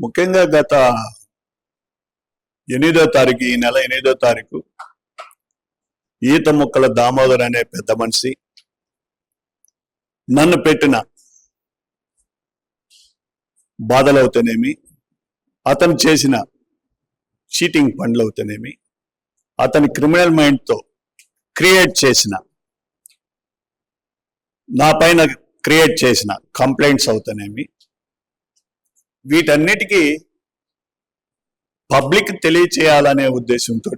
ముఖ్యంగా గత ఎనిమిదో తారీఖు ఈ నెల ఎనిమిదో తారీఖు ఈత ముక్కల దామోదర్ అనే పెద్ద మనిషి నన్ను పెట్టిన బాధలవుతానేమి అతను చేసిన చీటింగ్ పనులు అవుతానేమి అతని క్రిమినల్ మైండ్తో క్రియేట్ చేసిన నా పైన క్రియేట్ చేసిన కంప్లైంట్స్ అవుతానేమి వీటన్నిటికీ పబ్లిక్ తెలియచేయాలనే ఉద్దేశంతో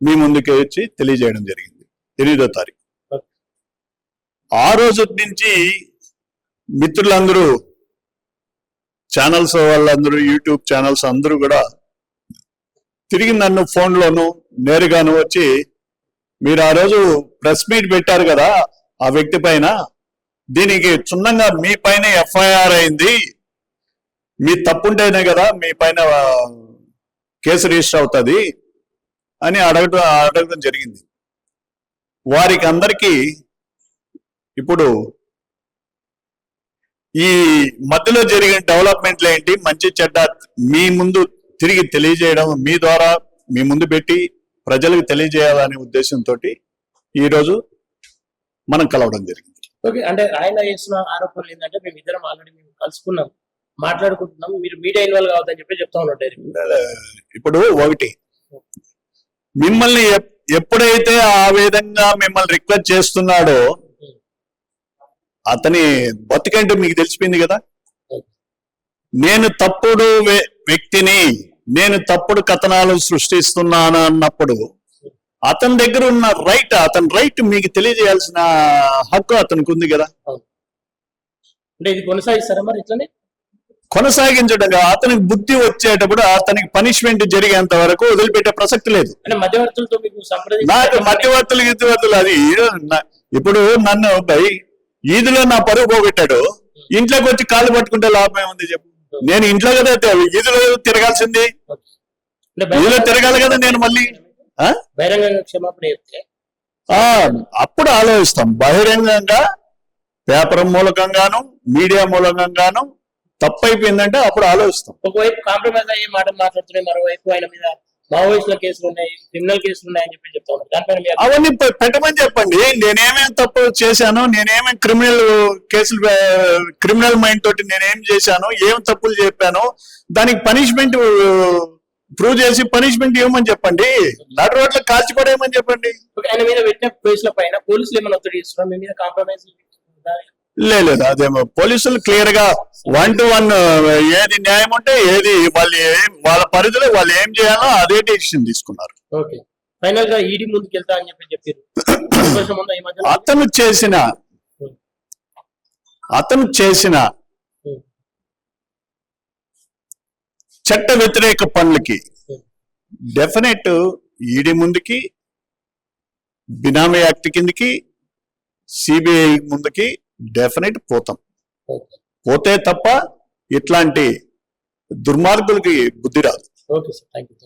మీ ముందుకు వచ్చి తెలియజేయడం జరిగింది. ఎనిమిదో తారీఖు. ఆ రోజు నుంచి మిత్రులందరూ ఛానల్స్ వాళ్ళందరూ యూట్యూబ్ ఛానల్స్ అందరూ కూడా తిరిగి నన్ను ఫోన్లోను నేరుగాను వచ్చి మీరు ఆ రోజు ప్రెస్ మీట్ పెట్టారు కదా ఆ వ్యక్తి పైన దీనికి క్షుణ్ణంగా మీ పైన ఎఫ్ఐఆర్ అయింది. మీ తప్పుంటేనే కదా మీ పైన కేసు రిజిస్టర్ అవుతుంది అని అడగటం అడగడం జరిగింది. వారికి అందరికీ ఇప్పుడు ఈ మధ్యలో జరిగిన డెవలప్మెంట్లు ఏంటి మంచి చెడ్డ మీ ముందు తిరిగి తెలియజేయడం మీ ద్వారా మీ ముందు పెట్టి ప్రజలకు తెలియజేయాలనే ఉద్దేశంతో ఈరోజు మనం కలవడం జరిగింది. ఓకే అంటే ఆయన చేసిన ఆరోపణలు ఏంటంటే మేము ఇద్దరం ఆల్రెడీ మేము కలుసుకున్నాం. మాట్లాడుకుంటున్నాం మీరు మీడియా ఇన్వాల్వ్ కావద్దని చెప్పి చెప్తా ఉన్నాడు ఇప్పుడు ఒకటి. మిమ్మల్ని ఎప్- ఎప్పుడైతే ఆ విధంగా మిమ్మల్ని రిక్వెస్ట్ చేస్తున్నాడో అతని బతికంటే మీకు తెలిసిపోయింది కదా? నేను తప్పుడు వ్య- వ్యక్తిని నేను తప్పుడు కథనాలు సృష్టిస్తున్నాను అన్నప్పుడు అతని దగ్గర ఉన్న రైట్ అతని రైట్ మీకు తెలియజేయాల్సిన హక్కు అతనికి ఉంది కదా? అంటే ఇది కొనసాగిస్తారా మరి ఇట్లనే? కొనసాగించడం కాదు, అతనికి బుద్ధి వచ్చేటప్పుడు అతనికి పనిష్మెంట్ జరిగేంత వరకు వదిలిపెట్టే ప్రసక్తి లేదు. నాకు మధ్యవర్తులు గిద్దివర్తులు అది ఇప్పుడు నన్ను ఈదిలో నా పరుగు పోగొట్టాడు. ఇంట్లోకి వచ్చి కాళ్ళు పట్టుకుంటే లాభం ఏముంది చెప్పు. నేను ఇంట్లో కదా ఈదిలో తిరగాల్సింది. ఈదిలో తిరగాలి కదా నేను మళ్ళీ. అప్పుడు ఆలోచిస్తాం. బహిరంగంగా పేపర్ మూలకంగాను మీడియా మూలకంగాను తప్పు అయిపోయిందంటే అప్పుడు ఆలోచిస్తాం. ఒకవైపు కాంప్రమైజ్ అయ్యే మాట మాట్లాడుతున్నాయి మరోవైపు ఆయన మీద మావోయిస్టుల కేసులు ఉన్నాయి క్రిమినల్ కేసులు ఉన్నాయని చెప్పి చెప్తా ఉన్నారు. అవన్నీ పెట్టమని చెప్పండి. నేనేమేం తప్పు చేశాను నేనేమేం క్రిమినల్ కేసులు క్రిమినల్ మైండ్ తోటి నేనేం చేశాను ఏం తప్పులు చెప్పాను దానికి పనిష్మెంట్ ప్రూవ్ చేసి పనిష్మెంట్ ఇవ్వమని చెప్పండి. నడు రోడ్లు కాల్చి పడేయమని చెప్పండి. ఆయన మీద పెట్టిన కేసుల పైన పోలీసులు ఏమైనా ఒత్తిడి చేస్తున్నారు? మీ మీద కాంప్రమైజ్ లేదు అదేమో పోలీసులు క్లియర్గా వన్ టు వన్ ఏది న్యాయం ఉంటే ఏది వాళ్ళు వాళ్ళ పరిధిలో వాళ్ళు ఏం చేయాలో అదే డెసిషన్ తీసుకున్నారు. ఓకే. ఫైనల్గా ఈడీ ముందుకు వెళ్తా అని చెప్పి చెప్పారు. అతను చేసిన అతను చేసిన చట్ట వ్యతిరేక పనులకి డెఫినెట్ ఈడీ ముందుకి బినామీ యాక్ట్ కిందకి సిబిఐ ముందుకి డెఫినెట్ పోతాం. పోతే తప్ప ఇట్లాంటి దుర్మార్గులకి బుద్ధి రాదు. Okay sir. Thank you